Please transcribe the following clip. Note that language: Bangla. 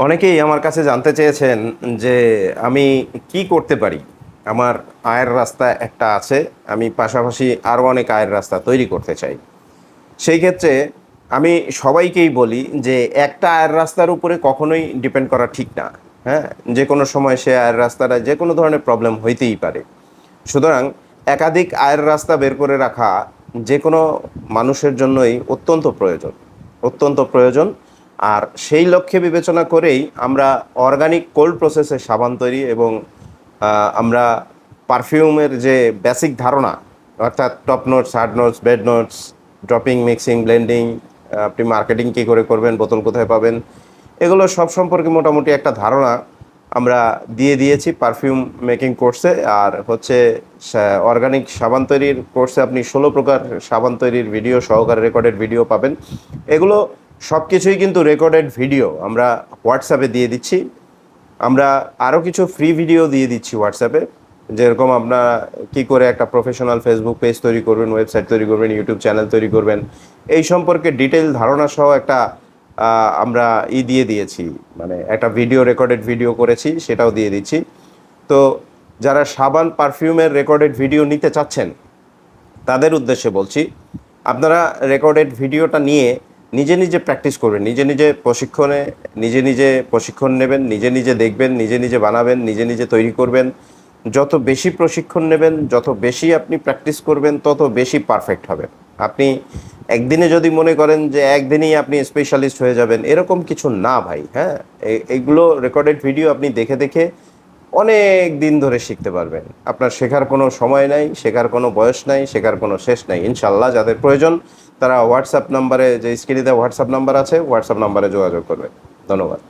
অনেকেই আমার কাছে জানতে চেয়েছেন যে আমি কি করতে পারি। আমার আয়ের রাস্তা একটা আছে, আমি পাশাপাশি আরও অনেক আয়ের রাস্তা তৈরি করতে চাই। সেই ক্ষেত্রে আমি সবাইকেই বলি যে একটা আয়ের রাস্তার উপরে কখনোই ডিপেন্ড করা ঠিক না হ্যাঁ? যে কোনো সময় সে আয়ের রাস্তাটা যে কোনো ধরনের প্রবলেম হইতেই পারে। সুতরাং একাধিক আয়ের রাস্তা বের করে রাখা যে কোনো মানুষের জন্যই অত্যন্ত প্রয়োজন। অত্যন্ত প্রয়োজন। আর সেই লক্ষ্যে বিবেচনা করেই আমরা অর্গানিক কোল্ড প্রসেসে সাবান তৈরি এবং আমরা পারফিউমের যে বেসিক ধারণা, অর্থাৎ top notes hard notes bed notes dropping mixing blending আপনি মার্কেটিং কী করে করবেন, বোতল কোথায় পাবেন, এগুলো সব সম্পর্কে মোটামুটি একটা ধারণা আমরা দিয়ে দিয়েছি পারফিউম মেকিং কোর্সে আর হচ্ছে অর্গানিক সাবান তৈরির কোর্সে আপনি ষোলো প্রকার সাবান তৈরির ভিডিও সহকারে রেকর্ডেড ভিডিও পাবেন। এগুলো সব কিছুই কিন্তু রেকর্ডেড ভিডিও আমরা হোয়াটসঅ্যাপে দিয়ে দিচ্ছি। আমরা আরও কিছু ফ্রি ভিডিও দিয়ে দিচ্ছি হোয়াটসঅ্যাপে যেরকম আপনার কি করে একটা প্রফেশনাল ফেসবুক পেজ তৈরি করবেন ওয়েবসাইট তৈরি করবেন ইউটিউব চ্যানেল তৈরি করবেন। এই সম্পর্কে ডিটেল ধারণা সহ একটা আমরা ই দিয়ে দিয়েছি। মানে একটা ভিডিও রেকর্ডেড ভিডিও করেছি, সেটাও দিয়ে দিচ্ছি। তো যারা সাবান পারফিউমের রেকর্ডেড ভিডিও নিতে চাচ্ছেন, তাদের উদ্দেশ্যে বলছি, আপনারা রেকর্ডেড ভিডিওটা নিয়ে নিজে নিজে প্র্যাকটিস করবেন, নিজে নিজে প্রশিক্ষণে, নিজে নিজে প্রশিক্ষণ নেবেন, নিজে নিজে দেখবেন, নিজে নিজে বানাবেন, নিজে নিজে তৈরি করবেন। যত বেশি প্রশিক্ষণ নেবেন, যত বেশি আপনি প্র্যাকটিস করবেন, তত বেশি পারফেক্ট হবে। আপনি একদিনে যদি মনে করেন যে একদিনেই আপনি স্পেশালিস্ট হয়ে যাবেন, এরকম কিছু না ভাই হ্যাঁ? এগুলো রেকর্ডেড ভিডিও আপনি দেখে দেখে অনেক দিন ধরে শিখতে পারবেন। আপনার শেখার কোনো সময় নাই, শেখার কোনো বয়স নাই, শেখার কোনো শেষ নাই। ইনশাল্লাহ যাদের প্রয়োজন তারা হোয়াটসঅ্যাপ নাম্বারে যে স্ক্রিনে দেওয়া হোয়াটসঅ্যাপ নাম্বার আছে হোয়াটসঅ্যাপ নাম্বারে যোগাযোগ করবে। ধন্যবাদ।